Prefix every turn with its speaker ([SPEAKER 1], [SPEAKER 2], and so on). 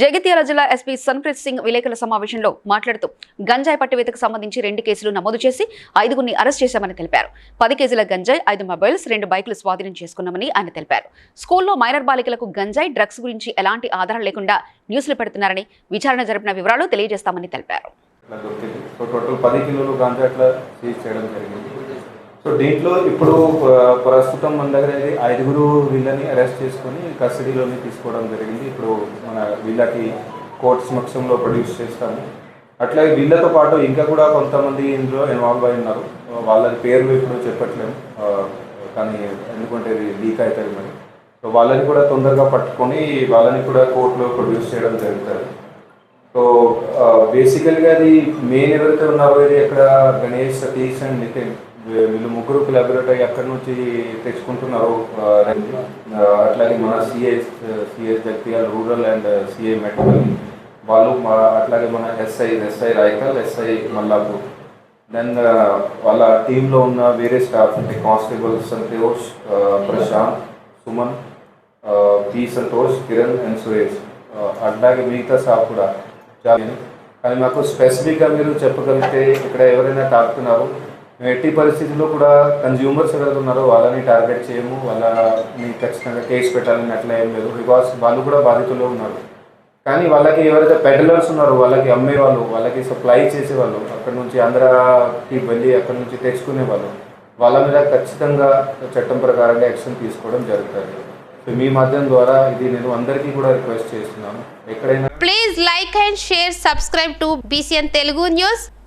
[SPEAKER 1] జగిత్యాల జిల్లా ఎస్పీ సన్ప్రీత్ సింగ్ విలేకరుల సమావేశంలో మాట్లాడుతూ గంజాయి పట్టివేతకు సంబంధించి రెండు కేసులు నమోదు చేసి ఐదుగురిని అరెస్ట్ చేశామని తెలిపారు. పది కేజీల గంజాయి ఐదు మొబైల్స్ రెండు బైకులు స్వాధీనం చేసుకున్నామని ఆయన తెలిపారు. స్కూల్లో మైనర్ బాలికలకు గంజాయి డ్రగ్స్ గురించి ఎలాంటి ఆధారం లేకుండా న్యూస్లు పెడుతున్నారని విచారణ జరిపిన వివరాలు తెలియజేస్తామని తెలిపారు.
[SPEAKER 2] సో దీంట్లో ఇప్పుడు ప్రస్తుతం మన దగ్గర ఐదుగురు వీళ్ళని అరెస్ట్ చేసుకొని కస్టడీలోనే తీసుకోవడం జరిగింది. ఇప్పుడు మన వీళ్ళకి కోర్టు సమక్షంలో ప్రొడ్యూస్ చేస్తాము. అట్లాగే వీళ్ళతో పాటు ఇంకా కూడా కొంతమంది ఇందులో ఇన్వాల్వ్ అయి ఉన్నారు. వాళ్ళ పేర్లు ఇప్పుడు చెప్పట్లేము. కానీ ఎందుకంటే ఇది లీక్ అవుతుంది మరి. సో వాళ్ళని కూడా తొందరగా పట్టుకొని వాళ్ళని కూడా కోర్టులో ప్రొడ్యూస్ చేయడం జరుగుతుంది. సో బేసికల్గా అది మెయిన్ ఎవరైతే ఉన్నారో ఇది అక్కడ గణేష్ సతీష్ అండ్ నితిన్. వీళ్ళు ముగ్గురు కొలాబరేట్ అయ్యి ఎక్కడి నుంచి తెచ్చుకుంటున్నారు అట్లాగే మన CI CI Jagtial rural and CI mitral వాళ్ళు అట్లాగే మన SI SI Raikal SI Mallapur. Then వాళ్ళ టీంలో ఉన్న వేరే స్టాఫ్ అంటే constable Santosh Prashanth Suman P Santosh Kiran and Suresh. అట్లాగే మిగతా స్టాఫ్ కూడా. కానీ మాకు స్పెసిఫిక్గా మీరు చెప్పగలిగితే ఇక్కడ ఎవరైనా తాకుతున్నారు? ఎట్టి పరిస్థితుల్లో కూడా కన్జ్యూమర్స్ ఎవరైతే ఉన్నారో వాళ్ళని టార్గెట్ చేయము వాళ్ళ ఖచ్చితంగా కేసు పెట్టాలని అట్లా ఏం లేదు. బికాస్ వాళ్ళు కూడా బాధితుల్లో ఉన్నారు. కానీ వాళ్ళకి ఎవరైతే పెడలర్స్ ఉన్నారో వాళ్ళకి అమ్మే వాళ్ళు వాళ్ళకి సప్లై చేసే వాళ్ళు అక్కడ నుంచి ఆంధ్రాకి వెళ్ళి అక్కడ నుంచి తెచ్చుకునే వాళ్ళు వాళ్ళ మీద ఖచ్చితంగా చట్టం ప్రకారంగా యాక్షన్ తీసుకోవడం జరుగుతుంది. సో మీ మాధ్యమం ద్వారా ఇది నేను అందరికీ కూడా రిక్వెస్ట్ చేస్తున్నాను. ఎక్కడైనా
[SPEAKER 3] please like and share subscribe to BCN Telugu news